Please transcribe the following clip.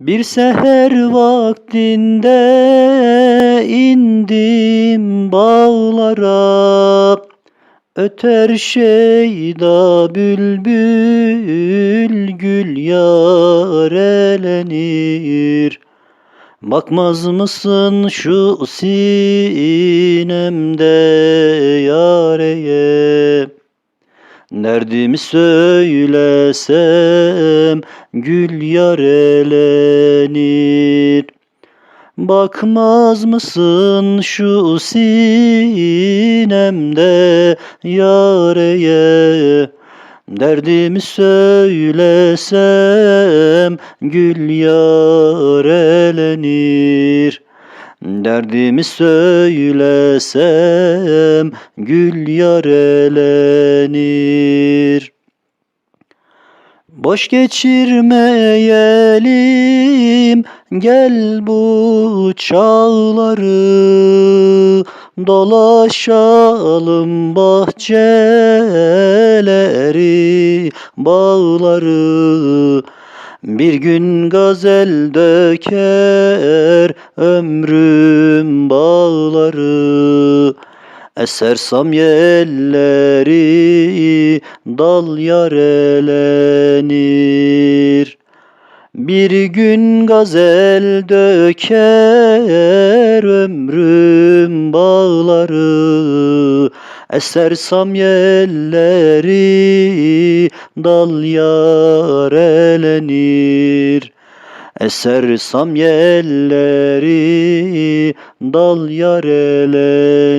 Bir seher vaktinde indim bağlara. Öter şeyda bülbül gül yarelenir Bakmaz mısın şu sinemde yareye Derdimi söylesem gül yarelenir Bakmaz mısın şu sinemde yareye? Derdimi söylesem gül yarelenir Derdimi söylesem gül yarelenir Boş geçirmeyelim gel bu çağları Dolaşalım bahçeleri, bağları Bir gün gazel döker ömrüm bağları. Eser samyelleri dal yarelenir Bir gün gazel döker ömrüm bağları Eser samyelleri dal yarelenir Eser samyelleri dal yarelenir